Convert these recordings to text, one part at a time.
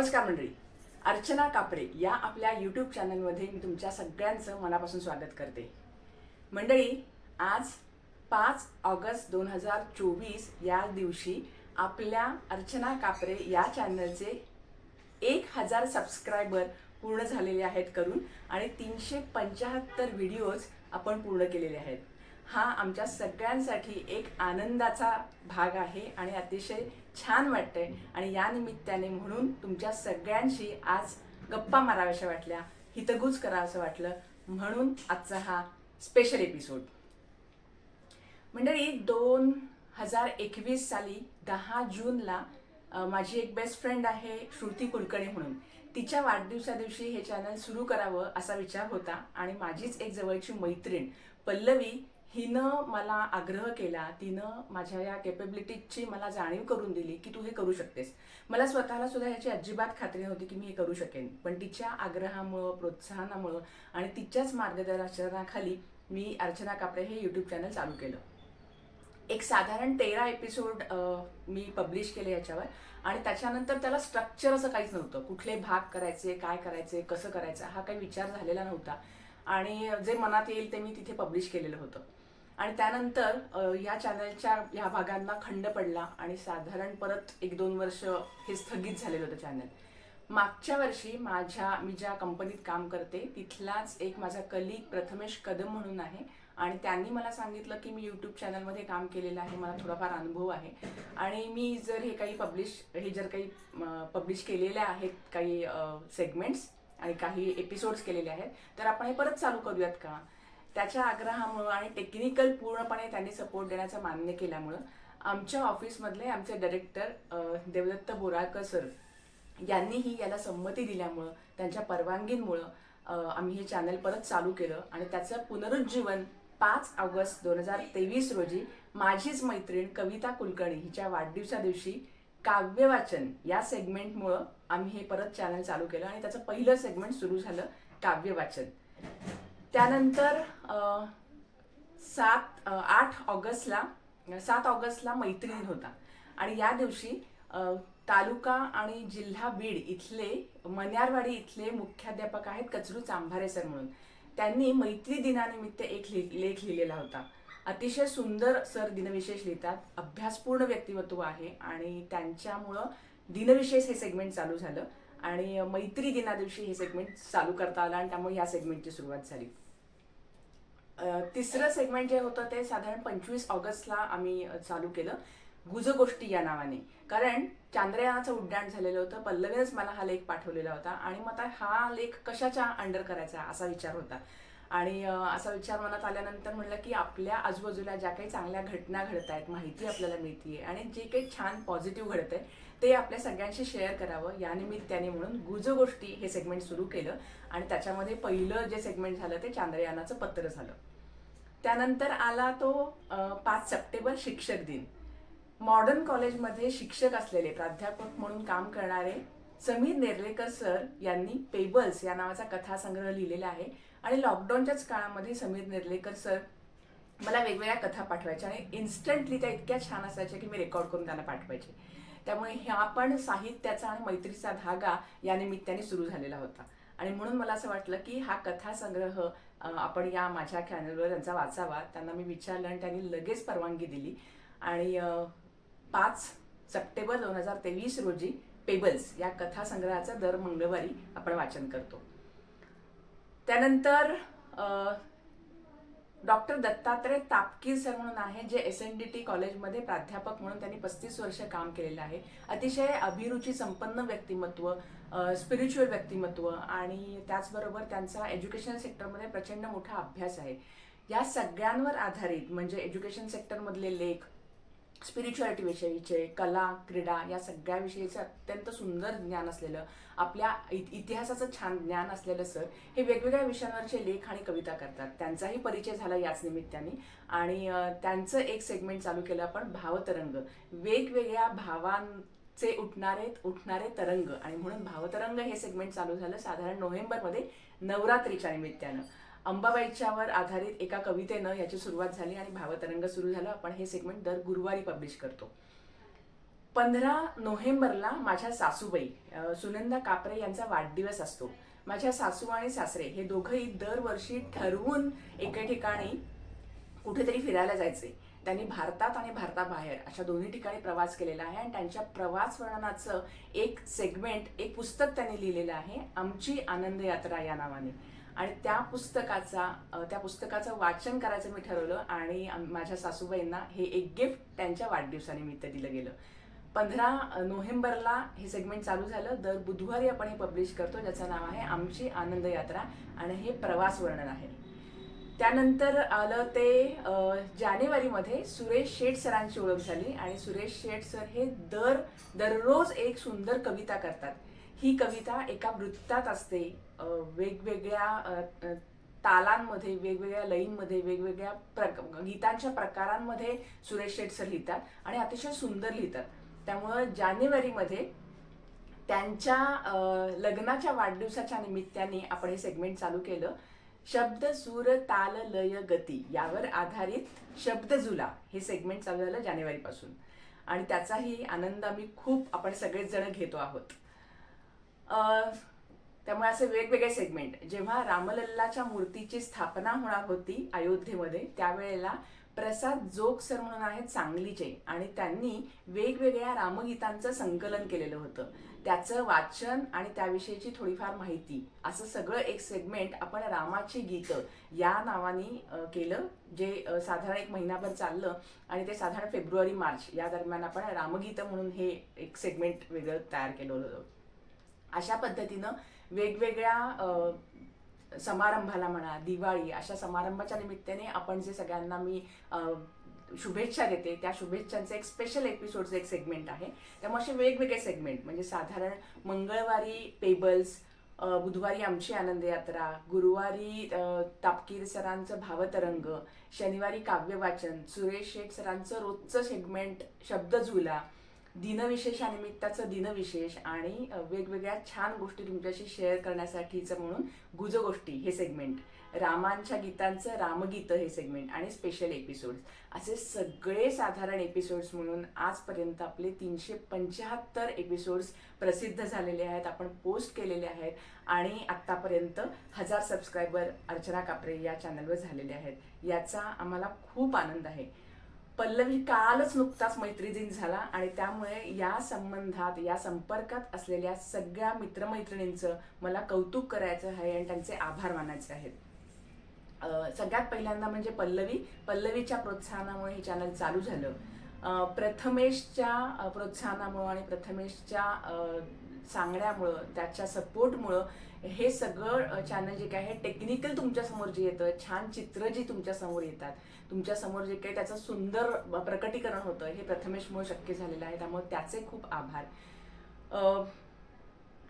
नमस्कार मंडळी. अर्चना कापरे या आपल्या यूट्यूब चॅनलमध्ये मी तुमच्या सगळ्यांचं मनापासून स्वागत करते. मंडळी आज पाच ऑगस्ट दोन हजार चोवीस या दिवशी आपल्या अर्चना कापरे या चॅनलचे एक हजार सबस्क्रायबर पूर्ण झालेले आहेत करून आणि तीनशे पंच्याहत्तर व्हिडिओज आपण पूर्ण केलेले आहेत. हा आमच्या सगळ्यांसाठी एक आनंदाचा भाग आहे आणि अतिशय छान वाटतंय. आणि या निमित्ताने म्हणून तुमच्या सगळ्यांशी आज गप्पा माराव्याशा वाटल्या हितगुज करावंसं वाटलं. म्हणून आजचा हा स्पेशल एपिसोड मंडळी दोन हजार एकवीस साली दहा जूनला माझी एक बेस्ट फ्रेंड आहे श्रुती कुलकर्णी म्हणून. तिच्या वाढदिवसा दिवशी हे चॅनल सुरू करावं असा विचार होता आणि माझीच एक जवळची मैत्रीण पल्लवी हिनं मला आग्रह केला तिनं माझ्या या केपेबिलिटीजची मला जाणीव करून दिली की तू हे करू शकतेस. मला स्वतःला सुद्धा याची अजिबात खात्री नव्हती की मी हे करू शकेन. पण तिच्या आग्रहामुळं प्रोत्साहनामुळं आणि तिच्याच मार्गदर्शनाखाली मी अर्चना कापडे हे यूट्यूब चॅनल चालू केलं. एक साधारण तेरा एपिसोड मी पब्लिश केले याच्यावर आणि त्याच्यानंतर त्याला स्ट्रक्चर असं काहीच नव्हतं. कुठले भाग करायचे काय करायचे कसं करायचं हा काही विचार झालेला नव्हता. आणि जे मनात येईल ते मी तिथे पब्लिश केलेलं होतं. आणि त्यानंतर या चॅनलच्या ह्या भागांना खंड पडला आणि साधारण परत एक दोन वर्ष हे स्थगित झालेलं होतं चॅनल मागच्या वर्षी माझ्या मी ज्या कंपनीत काम करते तिथलाच एक माझा कलिग प्रथमेश कदम म्हणून आहे. आणि त्यांनी मला सांगितलं की मी यूट्यूब चॅनलमध्ये काम केलेलं आहे मला थोडाफार अनुभव आहे. आणि मी जर हे काही पब्लिश हे जर काही पब्लिश केलेले आहेत काही सेगमेंट्स आणि काही एपिसोड्स केलेले आहेत तर आपण हे परत चालू करूयात का? त्याच्या आग्रहामुळं आणि टेक्निकल पूर्णपणे त्यांनी सपोर्ट देण्याचं मान्य केल्यामुळं आमच्या ऑफिसमधले आमचे डायरेक्टर देवदत्त बोराळकर सर यांनीही याला संमती दिल्यामुळं त्यांच्या परवानगींमुळं आम्ही हे चॅनल परत चालू केलं आणि त्याचं पुनरुज्जीवन पाच ऑगस्ट दोन हजार तेवीस रोजी माझीच मैत्रीण कविता कुलकर्णी हिच्या वाढदिवसा दिवशी काव्यवाचन या सेगमेंटमुळं आम्ही हे परत चॅनल चालू केलं आणि त्याचं पहिलं सेगमेंट सुरू झालं काव्यवाचन. त्यानंतर सात आठ ऑगस्टला सात ऑगस्टला मैत्री दिन होता. आणि या दिवशी तालुका आणि जिल्हा बीड इथले मन्यारवाडी इथले मुख्याध्यापक आहेत कचरू चांभारे सर म्हणून. त्यांनी मैत्री दिनानिमित्त एक लेख लिहिलेला होता. अतिशय सुंदर सर दिनविशेष लिहितात. अभ्यासपूर्ण व्यक्तिमत्व आहे आणि त्यांच्यामुळं दिनविशेष हे सेगमेंट चालू झालं. आणि मैत्री दिना दिवशी हे सेगमेंट चालू करता आलं आणि त्यामुळे या सेगमेंटची सुरुवात झाली. तिसरं सेगमेंट जे होतं ते साधारण पंचवीस ऑगस्टला आम्ही चालू केलं. गुज गोष्टी या नावाने. कारण चांद्रयानाचं उड्डाण झालेलं होतं. पल्लवीनच मला हा लेख पाठवलेला होता आणि मग आता हा लेख कशाच्या अंडर करायचा असा विचार होता. आणि असा विचार मनात आल्यानंतर म्हणलं की आपल्या आजूबाजूला ज्या काही चांगल्या घटना घडत आहेत माहिती आपल्याला मिळतीये आणि जे काही छान पॉझिटिव्ह घडत आहे ते आपल्या सगळ्यांशी शेअर करावं या निमित्ताने म्हणून गुजगोष्टी हे सेगमेंट सुरू केलं आणि त्याच्यामध्ये पहिलं जे सेगमेंट झालं ते चांद्रयानाचं पत्र झालं. त्यानंतर आला तो पाच सप्टेंबर शिक्षक दिन. मॉडर्न कॉलेजमध्ये शिक्षक असलेले प्राध्यापक म्हणून काम करणारे समीर नेर्लेकर सर यांनी पेबल्स या नावाचा कथासंग्रह लिहिलेला आहे आणि लॉकडाऊनच्याच काळामध्ये समीर नेर्लेकर सर मला वेगवेगळ्या कथा पाठवायच्या आणि इन्स्टंटली त्या इतक्या छान असायच्या की मी रेकॉर्ड करून त्यांना पाठवायचे. त्यामुळे ह्या पण साहित्याचा आणि मैत्रीचा धागा या निमित्ताने सुरू झालेला होता. आणि म्हणून मला असं वाटलं की हा कथासंग्रह आपण या माझ्या चॅनलवर त्यांचा वाचावा. त्यांना मी विचारलं आणि त्यांनी लगेच परवानगी दिली. आणि पाच सप्टेंबर दोन हजार तेवीस रोजी पेबल्स या कथासंग्रहाचं दर मंगळवारी आपण वाचन करतो. त्यानंतर डॉक्टर दत्तात्रय तापकीर सर म्हणून आहे जे एस एन डी टी कॉलेजमध्ये प्राध्यापक म्हणून त्यांनी पस्तीस वर्ष काम केलेलं आहे. अतिशय अभिरुची संपन्न व्यक्तिमत्व स्पिरिच्युअल व्यक्तिमत्व आणि त्याचबरोबर त्यांचा एज्युकेशन सेक्टरमध्ये प्रचंड मोठा अभ्यास आहे. या सगळ्यांवर आधारित म्हणजे एज्युकेशन सेक्टरमधले लेख स्पिरिच्युअलिटी विषयीचे कला क्रीडा या सगळ्याविषयीचं अत्यंत सुंदर ज्ञान असलेलं आपल्या इतिहासाचं छान ज्ञान असलेलं सर हे वेगवेगळ्या विषयांवरचे लेख आणि कविता करतात. त्यांचाही परिचय झाला याच निमित्ताने. आणि त्यांचं एक सेगमेंट चालू केलं आपण भावतरंग. वेगवेगळ्या भावांचे उठणारे उठणारे तरंग. आणि म्हणून भावतरंग हे सेगमेंट चालू झालं साधारण नोव्हेंबरमध्ये नवरात्रीच्या निमित्तानं. अंबाबाईच्यावर आधारित एका कवितेनं याची सुरुवात झाली आणि भावतरंग सुरू झालं. आपण हे सेगमेंट दर गुरुवारी पब्लिश करतो. पंधरा नोव्हेंबरला माझ्या सासूबाई सुनंदा कापरे यांचा वाढदिवस असतो. माझ्या सासू आणि सासरे हे दोघंही दरवर्षी ठरवून एके ठिकाणी कुठेतरी फिरायला जायचे. त्यांनी भारतात आणि भारताबाहेर अशा दोन्ही ठिकाणी प्रवास केलेला आहे आणि त्यांच्या प्रवास वर्णनाचं एक सेगमेंट एक पुस्तक त्यांनी लिहिलेलं आहे आमची आनंद यात्रा या नावाने. आणि त्या पुस्तकाचा त्या पुस्तकाचं वाचन करायचं मी ठरवलं आणि माझ्या सासूबाईंना हे एक गिफ्ट त्यांच्या वाढदिवसानिमित्त दिलं गेलं. पंधरा नोव्हेंबरला हे सेगमेंट चालू झालं. दर बुधवारी आपण हे पब्लिश करतो ज्याचं नाव आहे आमची आनंद यात्रा आणि हे प्रवास वर्णन आहे. त्यानंतर आलं ते जानेवारीमध्ये सुरेश शेठ सरांची ओळख झाली आणि सुरेश शेठ सर हे दर दररोज एक सुंदर कविता करतात. ही कविता एका वृत्तात असते. वेगवेगळ्या तालांमध्ये वेगवेगळ्या लईंमध्ये वेगवेगळ्या प्रक गीतांच्या प्रकारांमध्ये सुरेश शेठ सर लिहितात आणि अतिशय सुंदर लिहितात. त्यामुळं जानेवारीमध्ये त्यांच्या लग्नाच्या वाढदिवसाच्या निमित्ताने आपण हे सेगमेंट चालू केलं. शब्द सूर ताल लय गती यावर आधारित शब्दझुला हे सेगमेंट चालू झालं जानेवारीपासून. आणि त्याचाही आनंद आम्ही खूप आपण सगळेच जण घेतो आहोत. त्यामुळे असे वेगवेगळे सेगमेंट जेव्हा रामलल्लाच्या मूर्तीची स्थापना होणार होती अयोध्येमध्ये त्यावेळेला प्रसाद जोग सर म्हणून आहेत सांगलीचे आणि त्यांनी वेगवेगळ्या रामगीतांचं संकलन केलेलं होतं. त्याचं वाचन आणि त्याविषयीची थोडीफार माहिती असं सगळं एक सेगमेंट आपण रामाची गीतं या नावाने केलं जे साधारण एक महिनाभर चाललं आणि ते साधारण फेब्रुवारी मार्च या दरम्यान आपण रामगीतं म्हणून हे एक सेगमेंट वेगळं तयार केलं होतं. अशा पद्धतीनं वेगवेगळ्या समारंभाला म्हणा दिवाळी अशा समारंभाच्या निमित्ताने आपण जे सगळ्यांना मी शुभेच्छा देते त्या शुभेच्छांचे एक स्पेशल एपिसोडचं एक सेगमेंट आहे. त्यामुळे असे वेगवेगळे सेगमेंट म्हणजे साधारण मंगळवारी पेबल्स बुधवारी आमची आनंद यात्रा गुरुवारी तापकीर सरांचं भावतरंग शनिवारी काव्यवाचन सुरेश शेठ सरांचं रोजचं सेगमेंट शब्दझुला दिनविशेषानिमित्ताचं दिनविशेष आणि वेगवेगळ्या छान गोष्टी तुमच्याशी शेअर करण्यासाठीचं म्हणून गुजगोष्टी हे सेगमेंट रामांच्या गीतांचं रामगीतं हे सेगमेंट आणि स्पेशल एपिसोड्स असे सगळे साधारण एपिसोड्स म्हणून आजपर्यंत आपले तीनशे पंच्याहत्तर एपिसोड्स प्रसिद्ध झालेले आहेत आपण पोस्ट केलेले आहेत आणि आत्तापर्यंत हजार सबस्क्रायबर अर्चना कापरे या चॅनलवर झालेले आहेत. याचा आम्हाला खूप आनंद आहे. पल्लवी कालच नुकताच मैत्री झाला आणि त्यामुळे या संबंधात या संपर्कात असलेल्या सगळ्या मित्रमैत्रिणींचं मला कौतुक करायचं आहे आणि त्यांचे आभार मानायचे आहेत. अं, सगळ्यात पहिल्यांदा म्हणजे पल्लवी पल्लवीच्या प्रोत्साहनामुळे हे चॅनल चालू झालं. अं, प्रथमेशच्या प्रोत्साहनामुळं आणि प्रथमेशच्या अं, सांगण्यामुळं त्याच्या सपोर्टमुळं हे सगळं चॅनल जे काय आहे टेक्निकल तुमच्यासमोर जे येतं छान चित्र जी तुमच्यासमोर येतात तुमच्यासमोर जे काही त्याचं सुंदर प्रकटीकरण होतं हे प्रथमेशमुळे शक्य झालेलं आहे. त्यामुळे त्याचे खूप आभार.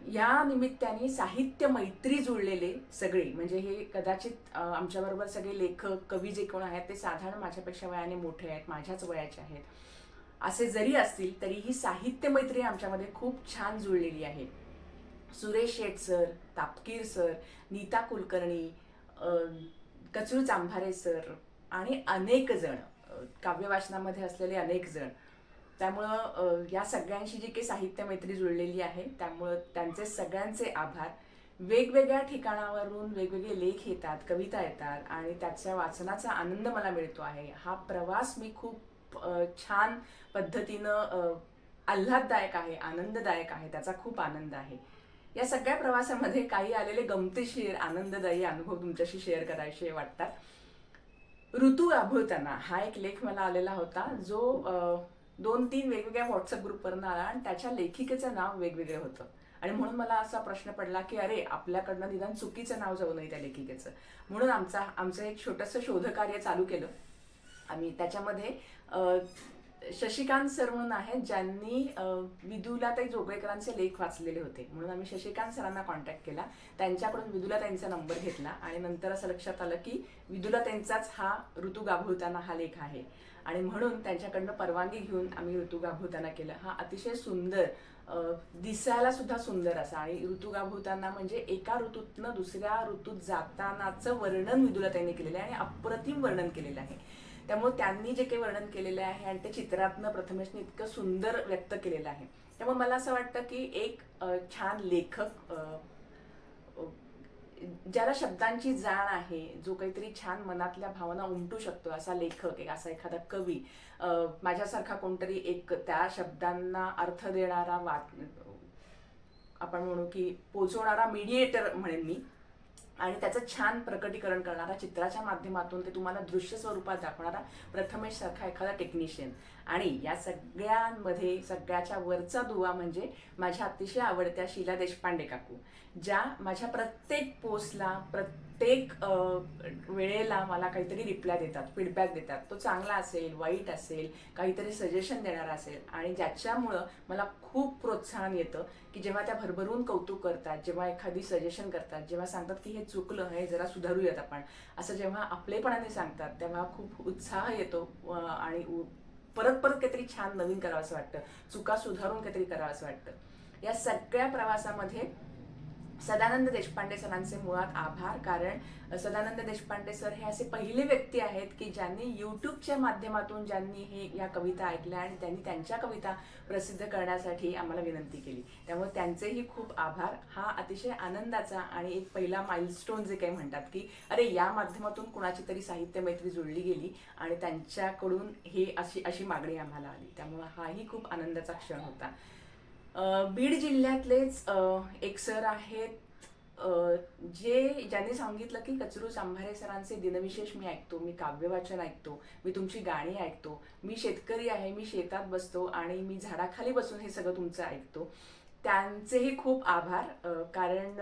या निमित्ताने साहित्य मैत्री जुळलेले सगळे म्हणजे हे कदाचित आमच्याबरोबर सगळे लेखक कवी जे कोण आहेत ते साधारण माझ्यापेक्षा वयाने मोठे आहेत माझ्याच वयाचे आहेत. असे जरी असतील तरी ही साहित्य मैत्री आमच्यामध्ये खूप छान जुळलेली आहे. Suresh Sheth sir Tapkir sir Neeta Kulkarni Kachru Chambhare sir आणि अनेक जण काव्यवाचनामध्ये असलेले अनेक जण. त्यामुळं या सगळ्यांशी जी काही साहित्य मैत्री जुळलेली आहे त्यामुळं त्यांचे सगळ्यांचे आभार. वेगवेगळ्या ठिकाणावरून वेगवेगळे लेख येतात कविता येतात आणि त्याच्या वाचनाचा आनंद मला मिळतो आहे. हा प्रवास मी खूप छान पद्धतीनं आल्हाददायक आहे आनंददायक आहे त्याचा खूप आनंद आहे. या सगळ्या प्रवासामध्ये काही आलेले गमतीशीर आनंददायी अनुभव तुमच्याशी शेअर करायचे वाटतात. ऋतू आभोळताना हा एक लेख मला आलेला होता जो दोन तीन वेगवेगळ्या व्हॉट्सअप ग्रुपवरनं आला आणि त्याच्या लेखिकेचं नाव वेगवेगळं होतं. आणि म्हणून मला असा प्रश्न पडला की अरे आपल्याकडनं निदान चुकीचं नाव जाऊ नये त्या लेखिकेचं. म्हणून आमचा आमचं एक छोटंसं शोधकार्य चालू केलं. आम्ही त्याच्यामध्ये शशिकांत सर म्हणून आहेत ज्यांनी विदुलाताई जोगळेकरांचे लेख वाचलेले होते. म्हणून आम्ही शशिकांत सरांना कॉन्टॅक्ट केला. त्यांच्याकडून विदुलाताईंचा नंबर घेतला आणि नंतर असं लक्षात आलं की विदुलाताईंचाच हा ऋतू गाभवताना हा लेख आहे. आणि म्हणून त्यांच्याकडनं परवानगी घेऊन आम्ही ऋतू गाभवताना केलं. हा अतिशय सुंदर दिसायला सुद्धा सुंदर असा. आणि ऋतू गाभवताना म्हणजे एका ऋतूतनं दुसऱ्या ऋतूत जातानाचं वर्णन विदुलाताईंनी केलेलं आहे आणि अप्रतिम वर्णन केलेलं आहे. त्यामुळे त्यांनी जे काही वर्णन केलेलं आहे आणि ते चित्रातनं प्रथमेशने इतकं सुंदर व्यक्त केलेलं आहे. त्यामुळे मला असं वाटतं की एक छान लेखक ज्याला शब्दांची जाण आहे जो काहीतरी छान मनातल्या भावना उमटू शकतो असा लेखक एक असा एखादा कवी माझ्यासारखा कोणतरी एक त्या शब्दांना अर्थ देणारा वाट आपण म्हणू की पोचवणारा मीडिएटर म्हणेन मी. आणि त्याचं छान प्रकटीकरण करणारा चित्राच्या माध्यमातून ते तुम्हाला दृश्य स्वरूपात दाखवणारा प्रथमेश सारखा एखादा टेक्निशियन आणि या सगळ्यांमध्ये सगळ्याच्या वरचा दुवा म्हणजे माझ्या अतिशय आवडत्या शीला देशपांडे काकू ज्या माझ्या प्रत्येक पोस्टला प्रत्येक वेळेला मला काहीतरी रिप्लाय देतात फीडबॅक देतात. तो चांगला असेल वाईट असेल काहीतरी सजेशन देणारा असेल आणि ज्याच्यामुळं मला खूप प्रोत्साहन येतं की जेव्हा त्या भरभरून कौतुक करतात जेव्हा एखादी सजेशन करतात जेव्हा सांगतात की हे चुकलं हे जरा सुधारूयात आपण. असं जेव्हा आपलेपणाने सांगतात तेव्हा खूप उत्साह येतो आणि परत परत काहीतरी छान नवीन करावं असं वाटतं. चुका सुधारून काहीतरी करावं असं वाटतं. या सगळ्या प्रवासामध्ये सदानंद देशपांडे सरांचे मुळात आभार कारण सदानंद देशपांडे सर हे असे पहिले व्यक्ती आहेत की ज्यांनी यूट्यूबच्या माध्यमातून ज्यांनी हे या कविता ऐकल्या आणि त्यांनी त्यांच्या कविता प्रसिद्ध करण्यासाठी आम्हाला विनंती केली. त्यामुळे त्यांचेही खूप आभार. हा अतिशय आनंदाचा आणि एक पहिला माइलस्टोन जे काही म्हणतात की अरे या माध्यमातून कुणाची तरी साहित्य मैत्री जुळली गेली आणि त्यांच्याकडून हे अशी अशी मागणी आम्हाला आली. त्यामुळे हाही खूप आनंदाचा क्षण होता. बीड जिल्ह्यातलेच एक सर आहेत जे ज्यांनी सांगितलं की कचरू सांभारे सरांचे दिनविशेष मी ऐकतो मी काव्यवाचन ऐकतो मी तुमची गाणी ऐकतो मी शेतकरी आहे मी शेतात बसतो आणि मी झाडाखाली बसून हे सगळं तुमचं ऐकतो. त्यांचेही खूप आभार कारण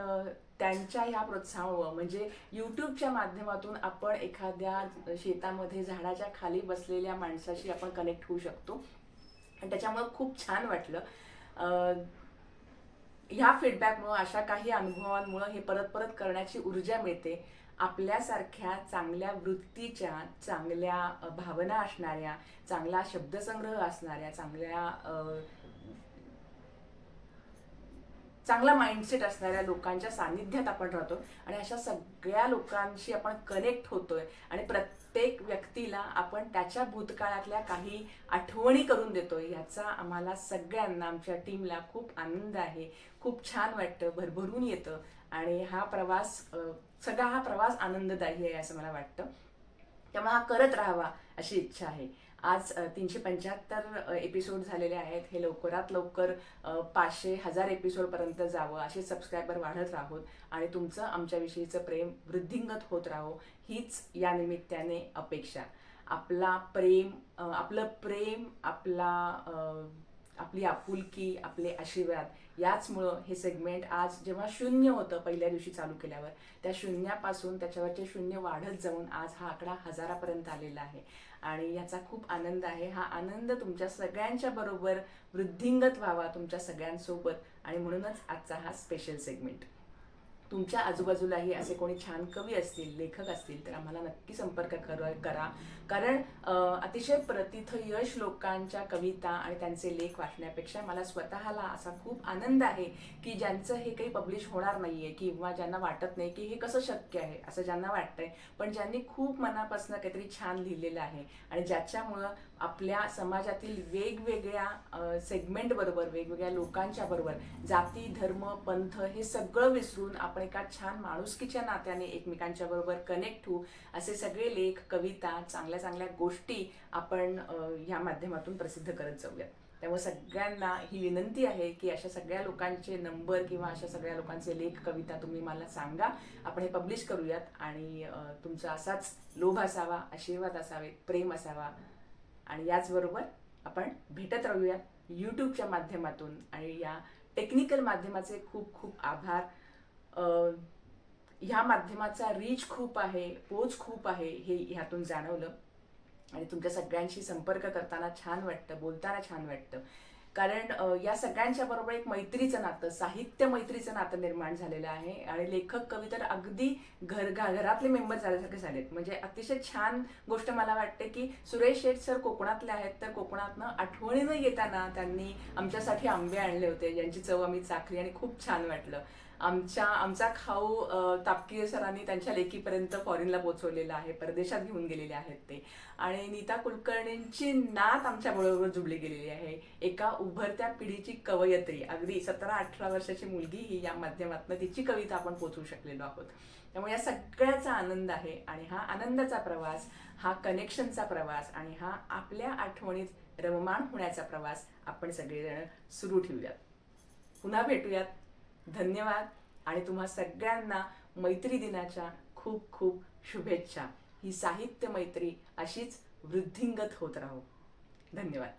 त्यांच्या ह्या प्रोत्साहामुळं म्हणजे यूट्यूबच्या माध्यमातून आपण एखाद्या शेतामध्ये झाडाच्या खाली बसलेल्या माणसाशी आपण कनेक्ट होऊ शकतो. आणि त्याच्यामुळं खूप छान वाटलं. ह्या फीडबॅकमुळं अशा काही अनुभवांमुळं हे परत परत करण्याची ऊर्जा मिळते. आपल्यासारख्या चांगल्या वृत्तीच्या चांगल्या भावना असणाऱ्या चांगला शब्दसंग्रह असणाऱ्या चांगल्या चांगला माइंडसेट असणाऱ्या लोकांच्या सानिध्यात आपण राहतो. आणि अशा सगळ्या लोकांशी आपण कनेक्ट होतोय. आणि प्रत्येक प्रत्येक व्यक्तीला आपण त्याच्या भूतकाळातल्या काही आठवणी करून देतोय याचा आम्हाला सगळ्यांना आमच्या टीमला खूप आनंद आहे. खूप छान वाटतं भरभरून येतं. आणि हा प्रवास सगळा हा प्रवास आनंददायी आहे असं मला वाटतं. त्यामुळे हा करत राहावा अशी इच्छा आहे. आज तीनशे पंच्याहत्तर एपिसोड झालेले आहेत. हे लवकरात लवकर पाचशे हजार एपिसोडपर्यंत जावं असे सबस्क्रायबर वाढत राहोत आणि तुमचं आमच्याविषयीचं प्रेम वृद्धिंगत होत राहो हीच या निमित्ताने अपेक्षा. आपला प्रेम आपलं प्रेम आपला आपली आपुलकी आपले आशीर्वाद याचमुळं हे सेगमेंट आज जेव्हा शून्य होतं पहिल्या दिवशी चालू केल्यावर त्या शून्यापासून त्याच्यावरचे शून्य वाढत जाऊन आज हा आकडा हजारापर्यंत आलेला आहे. आणि याचा खूप आनंद आहे. हा आनंद तुमच्या सगळ्यांच्या बरोबर वृद्धिंगत व्हावा तुमच्या सगळ्यांसोबत. आणि म्हणूनच आजचा हा स्पेशल सेगमेंट तुमच्या आजूबाजूलाही असे कोणी छान कवी असतील लेखक असतील तर आम्हाला नक्की संपर्क कर करा. कारण अतिशय प्रतिथ यश लोकांच्या कविता आणि त्यांचे लेख वाचण्यापेक्षा मला स्वतःला असा खूप आनंद आहे की ज्यांचं हे काही पब्लिश होणार नाही आहे किंवा ज्यांना वाटत नाही की हे कसं शक्य आहे असं ज्यांना वाटतंय. पण ज्यांनी खूप मनापासून काहीतरी छान लिहिलेलं आहे आणि ज्याच्यामुळं आपल्या समाजातील वेगवेगळ्या सेगमेंटबरोबर वेगवेगळ्या लोकांच्या बरोबर जाती धर्म पंथ हे सगळं विसरून आपण आपण एका छान माणुसकीच्या नात्याने एकमेकांच्या बरोबर कनेक्ट होऊ असे सगळे लेख कविता चांगल्या चांगल्या गोष्टी आपण ह्या माध्यमातून प्रसिद्ध करत जाऊयात. त्यामुळे सगळ्यांना ही विनंती आहे की अशा सगळ्या लोकांचे नंबर किंवा अशा सगळ्या लोकांचे लेख कविता तुम्ही मला सांगा. आपण हे पब्लिश करूयात आणि तुमचा असाच लोभ असावा आशीर्वाद असावे प्रेम असावा. आणि याचबरोबर आपण भेटत राहूयात यूट्यूबच्या माध्यमातून. आणि या टेक्निकल माध्यमाचे खूप खूप आभार. ह्या माध्यमाचा रीच खूप आहे पोच खूप आहे हे ह्यातून जाणवलं. आणि तुमच्या सगळ्यांशी संपर्क करताना छान वाटतं बोलताना छान वाटतं. कारण या सगळ्यांच्या बरोबर एक मैत्रीचं नातं साहित्य मैत्रीचं नातं निर्माण झालेलं आहे. आणि लेखक कवी तर अगदी घर घरातले मेंबर झाल्यासारखे झालेत. म्हणजे अतिशय छान गोष्ट मला वाटते की सुरेश शेठ सर कोकणातले आहेत तर कोकणातनं आठवणीनं येताना त्यांनी आमच्यासाठी आंबे आणले होते. ज्यांची चव आम्ही चाखली आणि खूप छान वाटलं. आमच्या आमचा खाऊ तापकीर तापकीय सरांनी त्यांच्या लेखीपर्यंत फॉरेनला पोहोचवलेला आहे. परदेशात घेऊन गेलेले आहेत ते. आणि नीता कुलकर्णींची नात आमच्या बरोबर जुळली गेलेली आहे. एका उभरत्या पिढीची कवयत्री. अगदी सतरा अठरा वर्षाची मुलगी ही या माध्यमातून तिची कविता आपण पोचवू शकलेलो आहोत. त्यामुळे या सगळ्याचा आनंद आहे आणि हा आनंदाचा प्रवास हा कनेक्शनचा प्रवास आणि हा आपल्या आठवणीत रममाण होण्याचा प्रवास आपण सगळेजण सुरू ठेवूयात. पुन्हा भेटूयात. धन्यवाद. आणि तुम्हा सगळ्यांना मैत्री दिनाच्या खूप खूप शुभेच्छा. ही साहित्य मैत्री अशीच वृद्धिंगत होत राहो. धन्यवाद.